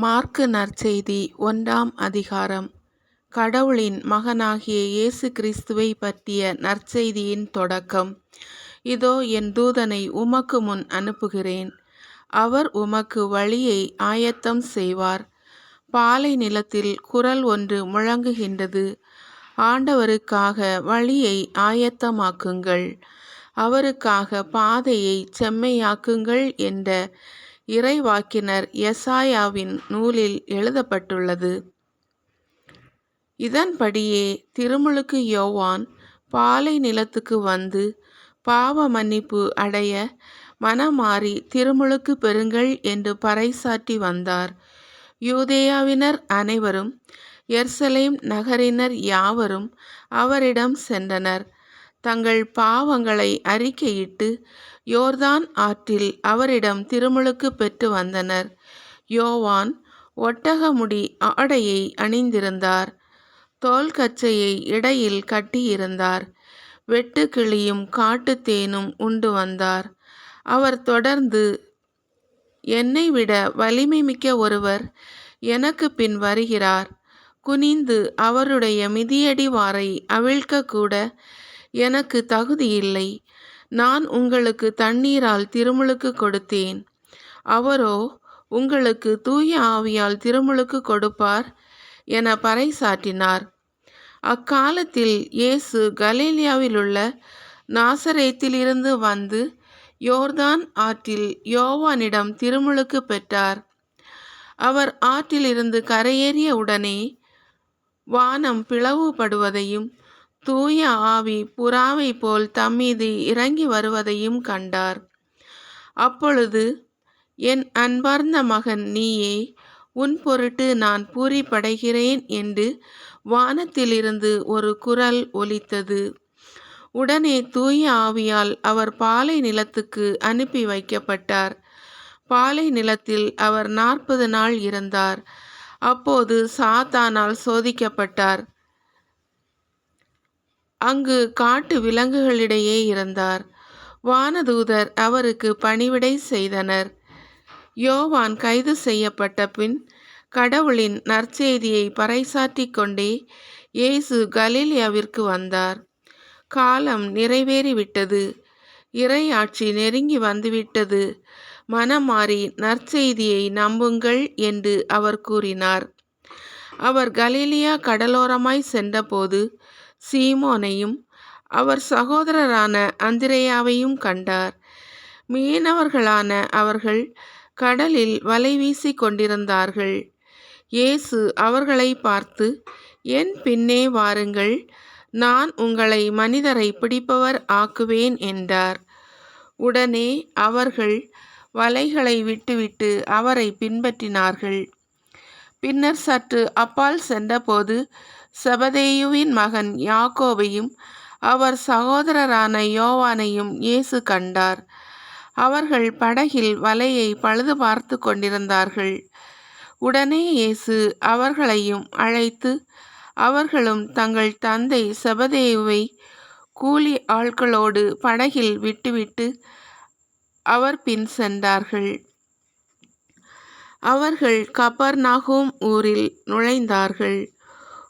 Mark நற்செய்தி ஒன்றாம் அதிகாரம். கடவுளின் மகனாகிய இயேசு கிறிஸ்துவை பற்றிய நற்செய்தியின் தொடக்கம். இதோ என் தூதனை உமக்கு முன் அனுப்புகிறேன். அவர் உமக்கு வழியை ஆயத்தம் செய்வார். பாலை நிலத்தில் குரல் ஒன்று முழங்குகின்றது. ஆண்டவருக்காக வழியை ஆயத்தமாக்குங்கள். அவருக்காக பாதையை செம்மையாக்குங்கள் என்ற இறைவாக்கினர் எசாயாவின் நூலில் எழுதப்பட்டுள்ளது. இதன்படியே திருமுழுக்கு யோவான் பாலை நிலத்துக்கு வந்து பாவ மன்னிப்பு அடைய மனமாறி திருமுழுக்கு பெறுங்கள் என்று பறைசாற்றி வந்தார். யூதேயாவினர் அனைவரும் எர்சலேம் நகரினர் யாவரும் அவரிடம் சென்றனர். தங்கள் பாவங்களை அறிக்கையிட்டு யோர்தான் ஆற்றில் அவரிடம் திருமுழுக்கு பெற்று வந்தனர். யோவான் ஒட்டகமுடி ஆடையை அணிந்திருந்தார். தோல்கச்சையை இடையில் கட்டியிருந்தார். வெட்டு வெட்டுக்கிளியும் காட்டுத்தேனும் உண்டு வந்தார். அவர் தொடர்ந்து என்னை விட வலிமை மிக்க ஒருவர் எனக்கு பின் வருகிறார். குனிந்து அவருடைய மிதியடி வாரை அவிழ்க்கக்கூட எனக்கு தகுதியில்லை நான் உங்களுக்கு தண்ணீரால் திருமுழுக்கு கொடுத்தேன். அவரோ உங்களுக்கு தூய ஆவியால் திருமுழுக்கு கொடுப்பார் என பறைசாட்டினார் அக்காலத்தில் இயேசு கலீலியாவிலுள்ள நாசரேத்திலிருந்து வந்து யோர்தான் ஆற்றில் யோவானிடம் திருமுழுக்கு பெற்றார். அவர் ஆற்றிலிருந்து கரையேறிய உடனே வானம் பிளவுபடுவதையும் தூய ஆவி புறாவை போல் தம்மீது இறங்கி வருவதையும் கண்டார். அப்பொழுது என் அன்பார்ந்த மகன் நீயே உன் பொருட்டு நான் பூரிப்படைகிறேன் என்று வானத்திலிருந்து ஒரு குரல் ஒலித்தது. உடனே தூய ஆவியால் அவர் பாலை நிலத்துக்கு அனுப்பி வைக்கப்பட்டார். பாலை நிலத்தில் அவர் நாற்பது நாள் இருந்தார். அப்போது சாத்தானால் சோதிக்கப்பட்டார். அங்கு காட்டு விலங்குகளிடையே இருந்தார். வானதூதர் அவருக்கு பணிவிடை செய்தனர். யோவான் கைது செய்யப்பட்ட பின் கடவுளின் நற்செய்தியை பறைசாற்றிக் கொண்டே இயேசு கலீலியாவிற்கு வந்தார். காலம் நிறைவேறிவிட்டது. இறையாட்சி நெருங்கி வந்துவிட்டது. மனமாறி நற்செய்தியை நம்புங்கள் என்று அவர் கூறினார். அவர் கலீலியா கடலோரமாய் சென்றபோது சீமோனையும் அவர் சகோதரரான அந்திரேயாவையும் கண்டார். மீனவர்களான அவர்கள் கடலில் வலை வீசி கொண்டிருந்தார்கள். இயேசு அவர்களை பார்த்து என் பின்னே வாருங்கள் நான் உங்களை மனிதரை பிடிப்பவர் ஆக்குவேன் என்றார். உடனே அவர்கள் வலைகளை விட்டுவிட்டு அவரை பின்பற்றினார்கள். பின்னர் சற்று அப்பால் சென்றபோது செபதேயுவின் மகன் யாக்கோபையும் அவர் சகோதரரான யோவானையும் இயேசு கண்டார். அவர்கள் படகில் வலையை பழுது பார்த்து கொண்டிருந்தார்கள். உடனே இயேசு அவர்களையும் அழைத்து அவர்களும் தங்கள் தந்தை செபதேயுவை கூலி ஆட்களோடு படகில் விட்டுவிட்டு அவர் பின் சென்றார்கள். அவர்கள் கபர்நாகும் ஊரில் நுழைந்தார்கள்.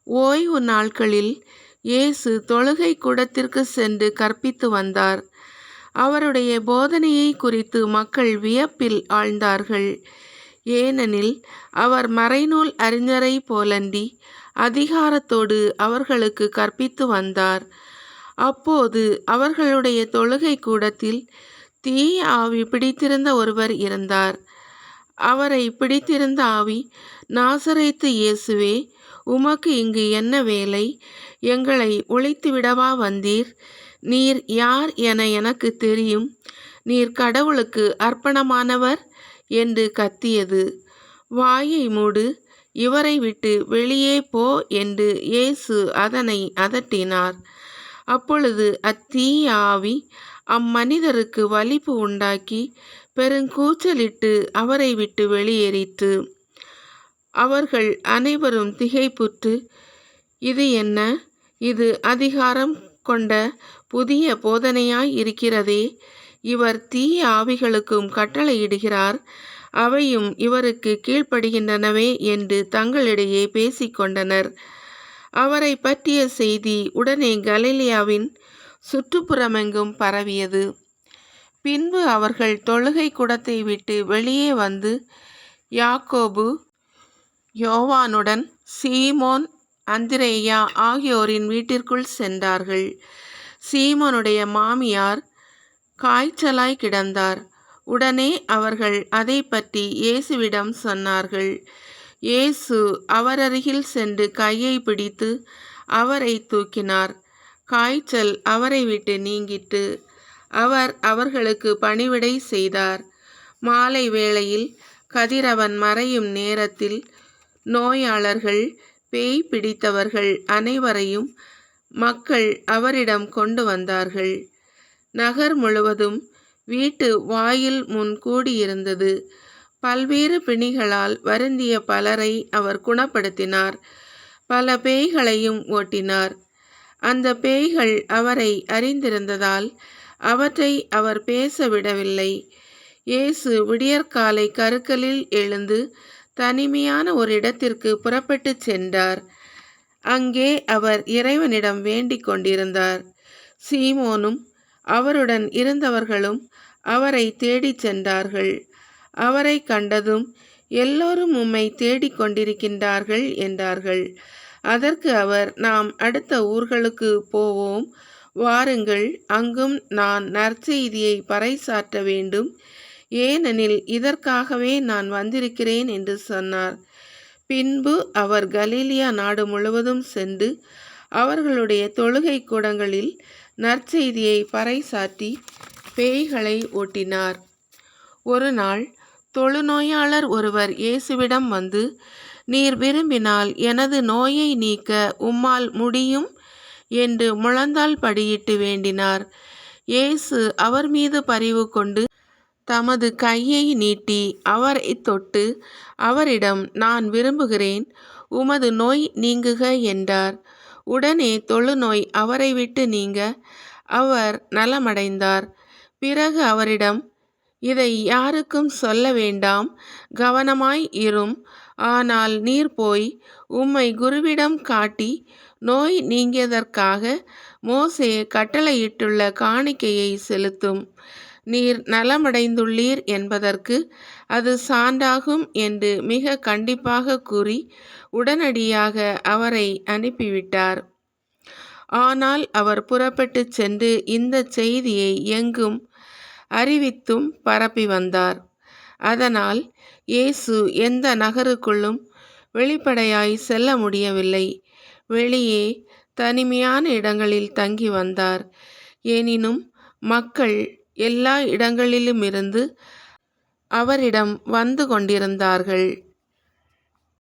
ஓய்வு நாட்களில் இயேசு தொழுகை கூடத்திற்கு சென்று கற்பித்து வந்தார். அவருடைய போதனையை குறித்து மக்கள் வியப்பில் ஆழ்ந்தார்கள். ஏனெனில் அவர் மறைநூல் அறிஞரை போலன்றி அதிகாரத்தோடு அவர்களுக்கு கற்பித்து வந்தார். அப்போது அவர்களுடைய தொழுகை கூடத்தில் தீய ஆவி பிடித்திருந்த ஒருவர் இருந்தார். அவரை பிடித்திருந்த ஆவி நாசரைத்து இயேசுவே உமக்கு இங்கு என்ன வேலை? எங்களை ஒழித்துவிடவா வந்தீர்? நீர் யார் என எனக்கு தெரியும். நீர் கடவுளுக்கு அர்ப்பணமானவர் என்று கத்தியது. வாயை மூடு இவரை விட்டு வெளியே போ என்று இயேசு அதனை அதட்டினார். அப்பொழுது அத்தீய ஆவி அம்மனிதருக்கு வலிப்பு உண்டாக்கி பெருங்கூச்சலிட்டு அவரை விட்டு வெளியேறிற்று. அவர்கள் அனைவரும் திகைப்புற்று இது என்ன? இது அதிகாரம் கொண்ட புதிய போதனையாய் இருக்கிறதே இவர் தீய ஆவிகளுக்கும் கட்டளையிடுகிறார். அவையும் இவருக்கு கீழ்ப்படுகின்றனவே என்று தங்களிடையே பேசிக்கொண்டனர் அவரை பற்றிய செய்தி உடனே கலிலியாவின் சுற்றுப்புறமெங்கும் பரவியது. பின்பு அவர்கள் தொழுகை குடத்தை விட்டு வெளியே வந்து யாக்கோபு யோவானுடன் சீமோன் அந்திரேயா ஆகியோரின் வீட்டிற்குள் சென்றார்கள். சீமோனுடைய மாமியார் காய்ச்சலாய் கிடந்தார். உடனே அவர்கள் அதை பற்றி இயேசுவிடம் சொன்னார்கள். இயேசு அவரருகில் சென்று கையை பிடித்து அவரை தூக்கினார். காய்ச்சல் அவரை விட்டு நீங்கிட்டு அவர் அவர்களுக்கு பணிவிடை செய்தார். மாலை வேளையில் கதிரவன் மறையும் நேரத்தில் நோயாளர்கள் பேய் பிடித்தவர்கள் அனைவரையும் மக்கள் அவரிடம் கொண்டு வந்தார்கள். நகர் முழுவதும் வீட்டு வாயில் முன் கூடியிருந்தது. பல்வேறு பிணிகளால் வருந்திய பலரை அவர் குணப்படுத்தினார். பல பேய்களையும் ஓட்டினார். அந்த பேய்கள் அவரை அறிந்திருந்ததால் அவற்றை அவர் பேச விடவில்லை. இயேசு விடியற்காலை கருக்கலில் எழுந்து தனிமையான ஒரு இடத்திற்கு புறப்பட்டு சென்றார். அங்கே அவர் இறைவனிடம் வேண்டிக் கொண்டிருந்தார். சீமோனும் அவருடன் இருந்தவர்களும் அவரை தேடிச் சென்றார்கள். அவரை கண்டதும் எல்லோரும் உம்மை தேடிக் கொண்டிருக்கின்றார்கள் என்றார்கள். அதற்கு அவர் நாம் அடுத்த ஊர்களுக்கு போவோம். வாருங்கள் அங்கும் நான் நற்செய்தியை பறைசாற்ற வேண்டும் ஏனெனில் இதற்காகவே நான் வந்திருக்கிறேன் என்று சொன்னார். பின்பு அவர் கலீலியா நாடு முழுவதும் சென்று அவர்களுடைய தொழுகை கூடங்களில் நற்செய்தியை பறைசாற்றி பேய்களை ஓட்டினார். ஒரு நாள் தொழுநோயாளர் ஒருவர் இயேசுவிடம் வந்து நீர் விரும்பினால் எனது நோயை நீக்க உம்மால் முடியும் என்று முழந்தால் படியிட்டு வேண்டினார். இயேசு அவர் மீது பரிவு கொண்டு தமது கையை நீட்டி அவரை தொட்டு அவரிடம் நான் விரும்புகிறேன் உமது நோய் நீங்குக என்றார். உடனே தொழுநோய் அவரை விட்டு நீங்க அவர் நலமடைந்தார். பிறகு அவரிடம் இதை யாருக்கும் சொல்ல வேண்டாம் கவனமாய் இரும் ஆனால் நீர் போய் உம்மை குருவிடம் காட்டி நோய் நீங்கியதற்காக மோசே கட்டளையிட்டுள்ள காணிக்கையை செலுத்தும். நீர் நலமடைந்துள்ளீர் என்பதற்கு அது சான்றாகும் என்று மிக கண்டிப்பாக கூறி உடனடியாக அவரை அனுப்பிவிட்டார். ஆனால் அவர் புறப்பட்டு சென்று இந்த செய்தியை எங்கும் அறிவித்தும் பரப்பி வந்தார். அதனால் இயேசு எந்த நகருக்குள்ளும் வெளிப்படையாய் செல்ல முடியவில்லை. வெளியே தனிமையான இடங்களில் தங்கி வந்தார். எனினும் மக்கள் எல்லா இடங்களிலுமிருந்து அவரிடம் வந்து கொண்டிருந்தார்கள்.